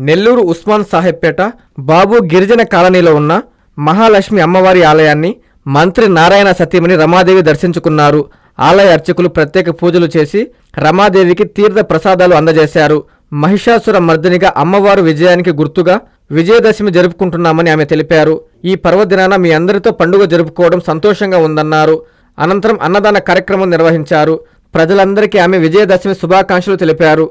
నెల్లూరు ఉస్మాన్ సాహెబ్పేట బాబు గిరిజన కాలనీలో ఉన్న మహాలక్ష్మి అమ్మవారి ఆలయాన్ని మంత్రి నారాయణ సతీమణి రమాదేవి దర్శించుకున్నారు. ఆలయ అర్చకులు ప్రత్యేక పూజలు చేసి రమాదేవికి తీర్థ ప్రసాదాలు అందజేశారు. మహిషాసుర మర్దినిగా అమ్మవారు విజయానికి గుర్తుగా విజయదశమి జరుపుకుంటున్నామని ఆమె తెలిపారు. ఈ పర్వదినాన మీ అందరితో పండుగ జరుపుకోవడం సంతోషంగా ఉందన్నారు. అనంతరం అన్నదాన కార్యక్రమం నిర్వహించారు. ప్రజలందరికీ ఆమె విజయదశమి శుభాకాంక్షలు తెలిపారు.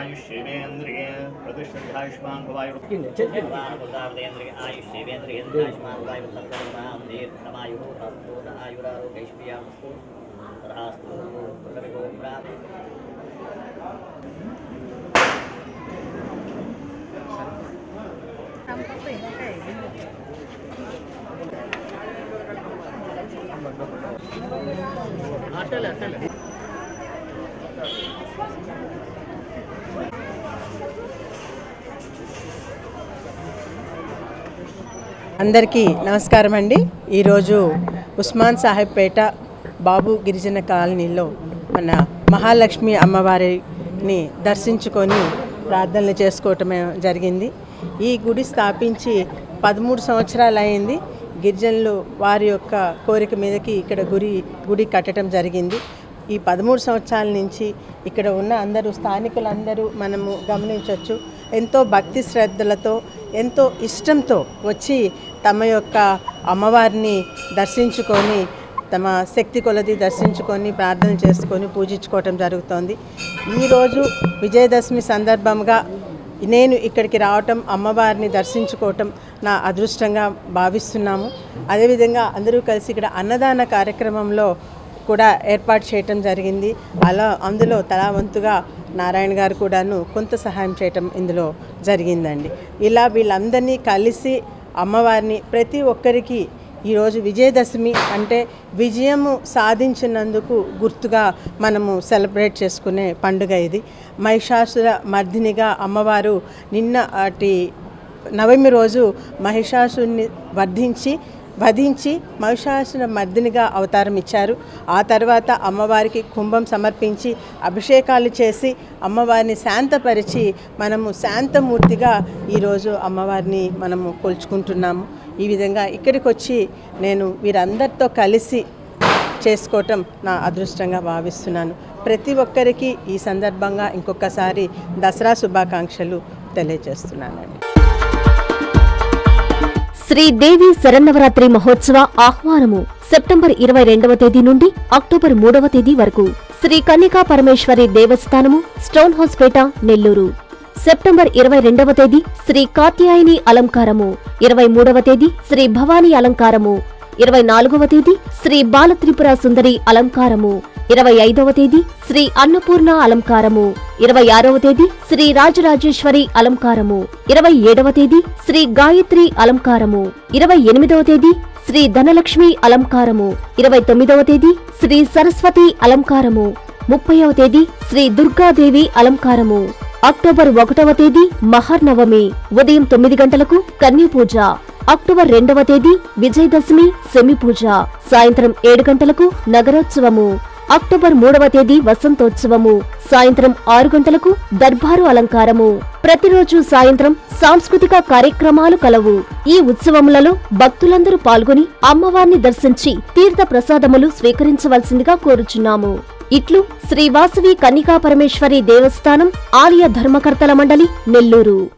आयुष शिवेंद्रिय प्रतिष्ठित आयुष्मान भवायु भगवान बुद्धावतेंद्रिय आयुष शिवेंद्रिय आयुष्मान भवायु सर्वनाम देव समायु तत्तो आयुरारोग्यैश्वर्यास्तु तथास्तु पुनर्गो प्राप्त అందరికీ నమస్కారం అండి. ఈరోజు ఉస్మాన్ సాహెబ్పేట బాబు గిరిజన కాలనీలో మన మహాలక్ష్మి అమ్మవారిని దర్శించుకొని ప్రార్థనలు చేసుకోవటం జరిగింది. ఈ గుడి స్థాపించి పదమూడు సంవత్సరాలు అయింది గిరిజనులు వారి యొక్క కోరిక మీదకి ఇక్కడ గుడి గుడి కట్టడం జరిగింది. ఈ పదమూడు సంవత్సరాల నుంచి ఇక్కడ ఉన్న అందరూ స్థానికులందరూ మనము గమనించవచ్చు. ఎంతో భక్తి శ్రద్ధలతో ఎంతో ఇష్టంతో వచ్చి తమ యొక్క అమ్మవారిని దర్శించుకొని తమ శక్తి కొలది దర్శించుకొని ప్రార్థన చేసుకొని పూజించుకోవటం జరుగుతోంది. ఈరోజు విజయదశమి సందర్భంగా నేను ఇక్కడికి రావటం అమ్మవారిని దర్శించుకోవటం నా అదృష్టంగా భావిస్తున్నాము. అదేవిధంగా అందరూ కలిసి ఇక్కడ అన్నదాన కార్యక్రమంలో కూడా ఏర్పాటు చేయటం జరిగింది. అలా అందులో తలావంతుగా నారాయణ గారు కూడాను కొంత సహాయం చేయటం ఇందులో జరిగిందండి. ఇలా వీళ్ళందరినీ కలిసి అమ్మవారిని ప్రతి ఒక్కరికి ఈరోజు విజయదశమి అంటే విజయము సాధించినందుకు గుర్తుగా మనము సెలబ్రేట్ చేసుకునే పండుగ ఇది. మహిషాసుర మర్దినిగా అమ్మవారు నిన్న అటి నవమి రోజు మహిషాసుని వర్ధించి వధించి మహిషాసుర మర్దినిగా అవతారం ఇచ్చారు. ఆ తర్వాత అమ్మవారికి కుంభం సమర్పించి అభిషేకాలు చేసి అమ్మవారిని శాంతపరిచి మనము శాంతమూర్తిగా ఈరోజు అమ్మవారిని మనము కొలుచుకుంటున్నాము. ఈ విధంగా ఇక్కడికి వచ్చి నేను వీరందరితో కలిసి చేసుకోవటం నా అదృష్టంగా భావిస్తున్నాను. ప్రతి ఒక్కరికి ఈ సందర్భంగా ఇంకొకసారి దసరా శుభాకాంక్షలు తెలియజేస్తున్నానండి. శ్రీదేవి శరన్నవరాత్రి మహోత్సవ ఆహ్వానము సెప్టెంబర్ ఇరవై రెండవ తేదీ నుండి అక్టోబర్ మూడవ తేదీ వరకు. శ్రీ కన్నికా పరమేశ్వరి దేవస్థానము స్టోన్ హౌస్ పేట నెల్లూరు. సెప్టెంబర్ ఇరవై రెండవ తేదీ శ్రీ కాత్యాయని అలంకారము. ఇరవై మూడవ తేదీ శ్రీ భవానీ అలంకారము. ఇరవై నాలుగవ తేదీ శ్రీ బాలత్రిపుర సుందరి అలంకారము. ఇరవై ఐదవ తేదీ శ్రీ అన్నపూర్ణ అలంకారము. ఇరవై ఆరవ తేదీ శ్రీ రాజరాజేశ్వరి అలంకారము. ఇరవై ఏడవ తేదీ శ్రీ గాయత్రి అలంకారము. ఇరవై ఎనిమిదవ తేదీ శ్రీ ధనలక్ష్మి అలంకారము. ఇరవై తొమ్మిదవ తేదీ శ్రీ సరస్వతి అలంకారము. ముప్పైవ తేదీ శ్రీ దుర్గాదేవి అలంకారము. అక్టోబర్ ఒకటవ తేదీ మహర్నవమి. ఉదయం తొమ్మిది గంటలకు కన్య పూజ అక్టోబర్ రెండవ తేదీ విజయదశమి సెమి పూజ. సాయంత్రం ఏడు గంటలకు నగరోత్సవము. అక్టోబర్ మూడవ తేదీ వసంతోత్సవము. సాయంత్రం ఆరు గంటలకు దర్బారు అలంకారము. ప్రతిరోజు సాయంత్రం సాంస్కృతిక కార్యక్రమాలు కలవు. ఈ ఉత్సవములలో భక్తులందరూ పాల్గొని అమ్మవారిని దర్శించి తీర్థ ప్రసాదములు స్వీకరించవలసిందిగా కోరుచున్నాము. ఇట్లు శ్రీవాసవి కన్నికా పరమేశ్వరి దేవస్థానం ఆలయ ధర్మకర్తల మండలి నెల్లూరు.